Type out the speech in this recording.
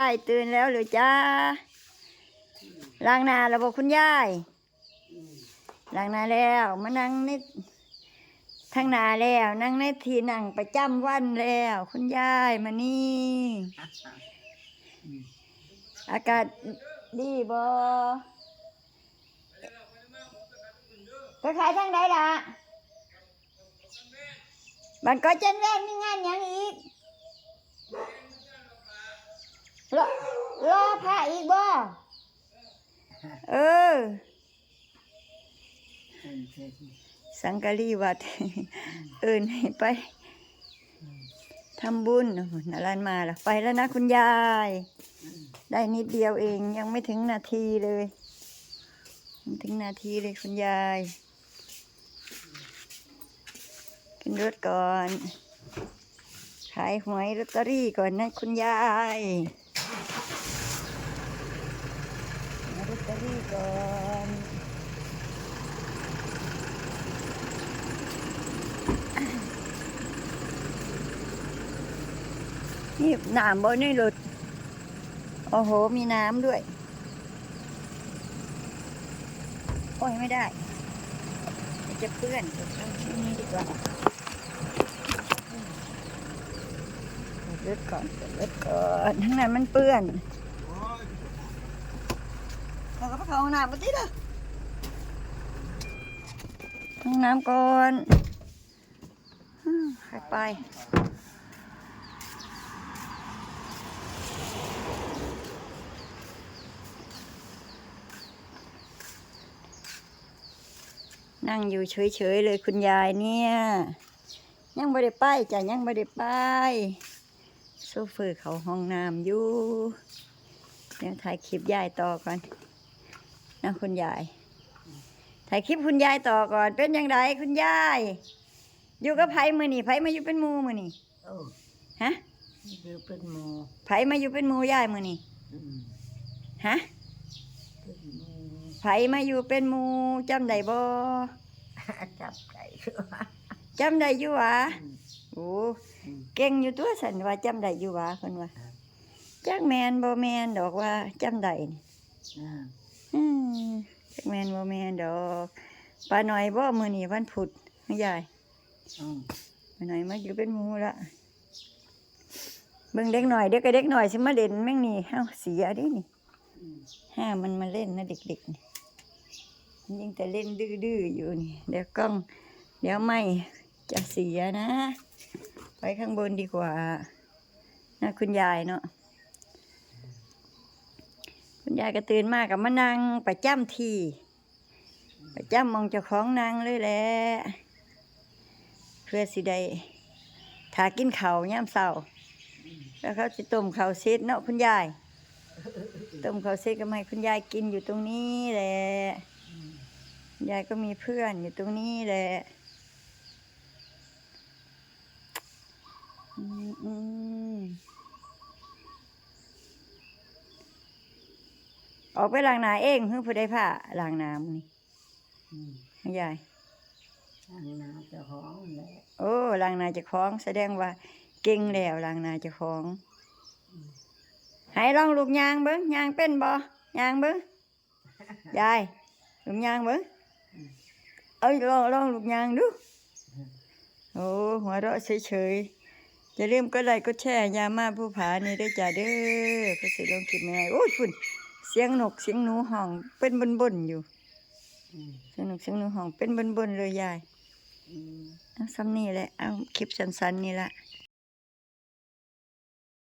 ยายตื่นแล้วหรือจ้าล้างหน้าแล้วบอกคุณยายล้างหน้าแล้วมานั่งในทางหน้าแล้ว นั่งในที่นั่งประจำวันแล้ว คุณยายมานี่อากาศดีบ่ไปขายทางไหนล่ะบันก็เจนแรกมีงานหยังอีก รอรอพระอีกบ่เออ สังกะรีวัด เอินให้ไปทำบุญนารันมาแล้วไปแล้วนะคุณยาย ได้นิดเดียวเองยังไม่ถึงนาทีเลยไม่ถึงนาทีเลยคุณยาย ขึ้นรถก่อน ขายหวยลอตเตอรี่ก่อนนะคุณยาย นี่ก่อนนี่น้ำบนนี่หลุด โอ้โห มีน้ำด้วย โอ้ย ไม่ได้ จะเปื้อนต้องที่นี่ดีกว่าเลือดก่อนเลือดก่อน ทั้งนั้นมันเปื้อน เราก็ไปเข้าห้องน้ำมาดิล่ะห้องน้ำก่อนอืมไปนั่งอยู่เฉยๆเลยคุณยายเนี่ย ยังไม่ได้ไปจ้ะยังไม่ได้ไปโซเฟอร์เขาห้องน้ำอยู่ เดี๋ยวถ่ายคลิปยายต่อก่อน นะคุณยาย ถ่ายคลิปคุณยายต่อก่อน เป็นยังไงคุณยาย อยู่กับไผมือนี่ไผมาอยู่เป็นหมูมือนี่โอ้ฮะคือเป็นหมูไผมาอยู่เป็นหมูยายมือนี่อืมฮะเป็นหมูไผมาอยู่เป็นหมูจำได้บ่จับใจชัวจำได้อยู่หวะอืมโอ้อืมเก่งอยู่ตัวสันว่าจำได้อยู่หวะคนว่าจักแมนบ่แมนดอกว่าจำได้นี่ อ่าอืมจักแมนบ่แมนดอกป้าหน่อยบ่มื้อนี้วันพุธไม่ยายอืมป้าหน่อยมาอยู่เป็นหมูละเบิ่งเด็กหน่อยเด็กก็เด็กหน่อยสิมาเล่นแม่งนี่เฮาเสียดินี่อืมห้ามมันมาเล่นนะเด็กๆนี่มันยังแต่เล่นดื้อๆอยู่นี่ เดี๋ยวกล้อง เดี๋ยวไม่จะเสียนะ ไปข้างบนดีกว่านะคุณยายเนาะ คุณยายก็ตื่นมากกับมานั่งประจำที่ประจำมองเจ้าของนางเลยแหละเพื่อสิได้ถากินเขาย่ามเศร้าแล้วเขาจะต้มเขาเสร็จเนาะคุณยายต้มเขาเสร็จก็มาให้คุณยายกินอยู่ตรงนี้แหละยายก็มีเพื่อนอยู่ตรงนี้แหละอืม อืมออกไปล้างหน้าเองเพื่อผู้ได้ผ้าล้างน้ำนี่อืมคุณยายทางนาเจะห้าของแหละโอ้ล้างหน้าเจะคล้าของ แสดงว่าเก่งแล้วล้างหน้าเจะคล้าของให้ลองลูกยางเบิ้งยางเป็นบ่ยางเบิ้งยายลูกยางเบิ้งเอ้ยลองลองลูกยางดูโอ้หัวเราะเฉยๆอย่าลืมก็ไลค์ก็แชร์ยามาผู้ผานี่ได้อจ้าเด้อเพื่อสิลงคลิปใหม่ๆโอ้ยฝุ่น เสียงนกเสียงหนูห้อง เป็นบนๆอยู่อืมเสียงนกเสียงหนูห้องเป็นบนๆเลยยายอืมเอาซ้ำนี่แหละเอาคลิปสั้นๆนี่ละอ